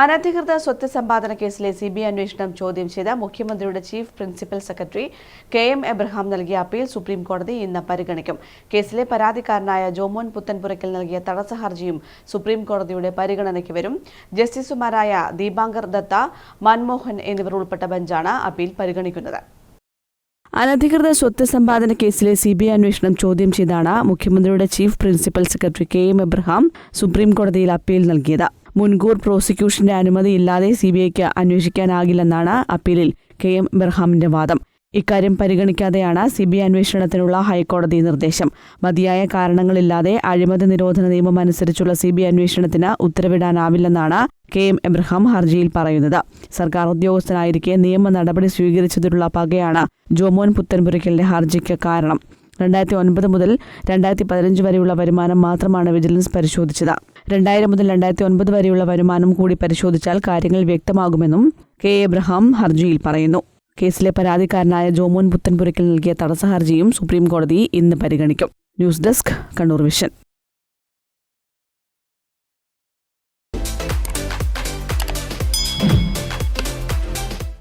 അനധികൃത സ്വത്ത് സമ്പാദന കേസിലെ സി ബി അന്വേഷണം ചോദ്യം ചെയ്ത മുഖ്യമന്ത്രിയുടെ chief principal secretary K M Abraham നൽകിയ അപ്പീൽ സുപ്രീം കോടതി ഇന്ന് പരിഗണിക്കും. കേസിലെ പരാതിക്കാരനായ ജോമോൻ പുത്തൻപുരയ്ക്കൽ നൽകിയ തടസ്സ ഹർജിയും സുപ്രീം കോടതിയുടെ പരിഗണനയ്ക്ക് വരും. ജസ്റ്റിസുമാരായ ദീപാങ്കർ ദത്ത മൻമോഹൻ എന്നിവർ ഉൾപ്പെട്ട ബെഞ്ചാണ് അപ്പീൽ പരിഗണിക്കുന്നത്. അനധികൃത സ്വത്ത് സമ്പാദന കേസിലെ സി ബി ഐ അന്വേഷണം ചോദ്യം ചെയ്താണ് മുഖ്യമന്ത്രിയുടെ chief principal secretary K M Abraham supreme കോടതിയിൽ അപ്പീൽ നൽകിയത്. മുൻകൂർ പ്രോസിക്യൂഷന്റെ അനുമതിയില്ലാതെ സി ബി ഐക്ക് അന്വേഷിക്കാനാകില്ലെന്നാണ് അപ്പീലിൽ കെ എം എബ്രഹാമിന്റെ വാദം. ഇക്കാര്യം പരിഗണിക്കാതെയാണ് സി ബി ഐ അന്വേഷണത്തിനുള്ള ഹൈക്കോടതി നിർദ്ദേശം. മതിയായ കാരണങ്ങളില്ലാതെ അഴിമതി നിരോധന നിയമം അനുസരിച്ചുള്ള സി ബി ഐ അന്വേഷണത്തിന് ഉത്തരവിടാനാവില്ലെന്നാണ് കെ എം എബ്രഹാം ഹർജിയിൽ പറയുന്നത്. സർക്കാർ ഉദ്യോഗസ്ഥനായിരിക്കെ നിയമ നടപടി സ്വീകരിച്ചതിലുള്ള പകയാണ് ജോമോൻ പുത്തൻപുരയ്ക്കലിന്റെ ഹർജിക്ക് കാരണം. രണ്ടായിരത്തി ഒൻപത് മുതൽ രണ്ടായിരത്തി പതിനഞ്ച് വരെയുള്ള വരുമാനം മാത്രമാണ് വിജിലൻസ് പരിശോധിച്ചത്. രണ്ടായിരം മുതൽ രണ്ടായിരത്തി ഒൻപത് വരെയുള്ള വരുമാനം കൂടി പരിശോധിച്ചാൽ കാര്യങ്ങൾ വ്യക്തമാകുമെന്നും കെ. എബ്രഹാം ഹർജിയിൽ പറയുന്നു. കേസിലെ പരാതിക്കാരനായ ജോമോൻ പുത്തൻപുരയ്ക്കൽ നൽകിയ തടസ്സ ഹർജിയും സുപ്രീം കോടതി ഇന്ന് പരിഗണിക്കും. News desk Kannur vision.